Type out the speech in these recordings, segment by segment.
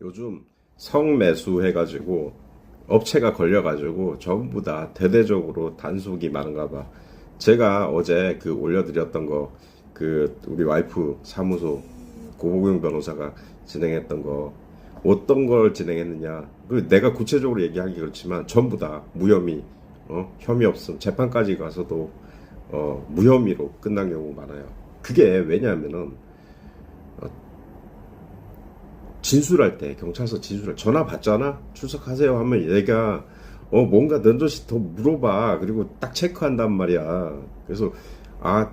요즘 성매수 해가지고 업체가 걸려가지고 전부 다 대대적으로 단속이 많은가 봐. 제가 어제 그 올려드렸던 거 그 우리 와이프 사무소 고보경 변호사가 진행했던 거 어떤 걸 진행했느냐 그 내가 구체적으로 얘기하기 그렇지만 전부 다 무혐의 어? 혐의 없음 재판까지 가서도 어, 무혐의로 끝난 경우 많아요. 그게 왜냐하면은 진술할 때 경찰서 진술할 전화 받잖아? 출석하세요 하면 얘가 어 뭔가 넌저시 더 물어봐. 그리고 딱 체크한단 말이야. 그래서 아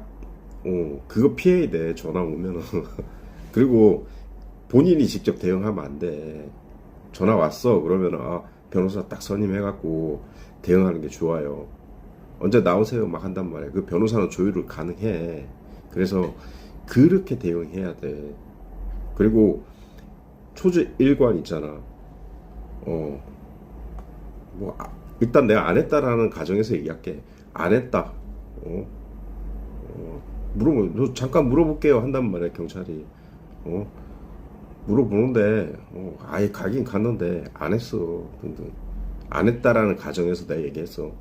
어, 그거 피해야 돼 전화 오면은. 그리고 본인이 직접 대응하면 안 돼. 전화 왔어. 그러면은 아 변호사 딱 선임해갖고 대응하는 게 좋아요. 언제 나오세요? 막 한단 말이야. 그 변호사는 조율을 가능해. 그래서 그렇게 대응해야 돼. 그리고 초주 일관 있잖아. 어, 뭐, 아, 일단 내가 안 했다라는 가정에서 얘기할게. 안 했다. 어, 어, 물어보, 너 잠깐 물어볼게요. 한단 말이야, 경찰이. 어, 물어보는데, 어, 아예 가긴 갔는데, 안 했어. 등등. 안 했다라는 가정에서 내가 얘기했어.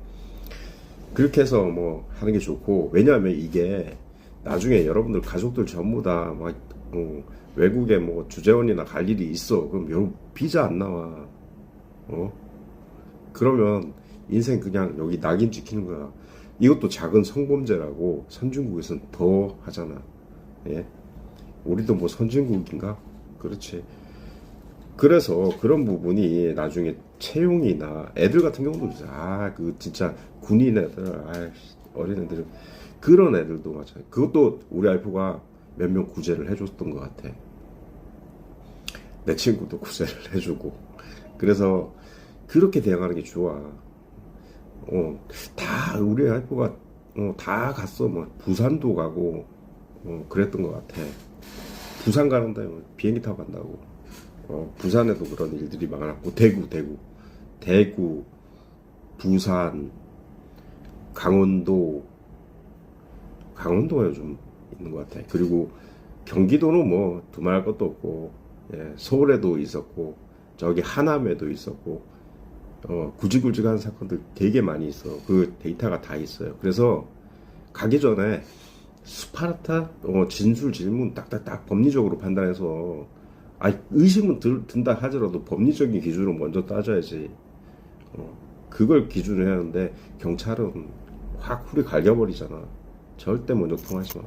그렇게 해서 뭐 하는 게 좋고, 왜냐하면 이게 나중에 여러분들 가족들 전부 다 막 어, 외국에 뭐 주재원이나 갈 일이 있어. 그럼 여 비자 안 나와. 어? 그러면 인생 그냥 여기 낙인 찍히는 거야. 이것도 작은 성범죄라고 선진국에서는 더 하잖아. 예? 우리도 뭐 선진국인가? 그렇지. 그래서 그런 부분이 나중에 채용이나 애들 같은 경우도 있어. 아, 그 진짜 군인 애들, 아, 어린 애들 그런 애들도 마찬가지. 그것도 우리 와이프가 몇 명 구제를 해줬던 것 같아. 내 친구도 구제를 해주고. 그래서 그렇게 대응하는 게 좋아. 어, 다 우리 와이프가 어, 다 갔어. 뭐 부산도 가고 어, 그랬던 것 같아. 부산 가는데 뭐 비행기 타고 간다고. 어, 부산에도 그런 일들이 많았고 대구, 대구, 대구, 부산, 강원도, 강원도가 요즘 있는 것 같아. 그리고 경기도는 뭐 두말할 것도 없고, 예, 서울에도 있었고, 저기 하남에도 있었고, 어, 굵직굵직한 사건들 되게 많이 있어. 그 데이터가 다 있어요. 그래서 가기 전에 스파르타 어, 진술 질문 딱딱딱 법리적으로 판단해서 아 의심은 들, 든다 하더라도 법리적인 기준을 먼저 따져야지. 어, 그걸 기준으로 해야 하는데 경찰은 확 후리 갈겨버리잖아. 절대 먼저 통하지 마.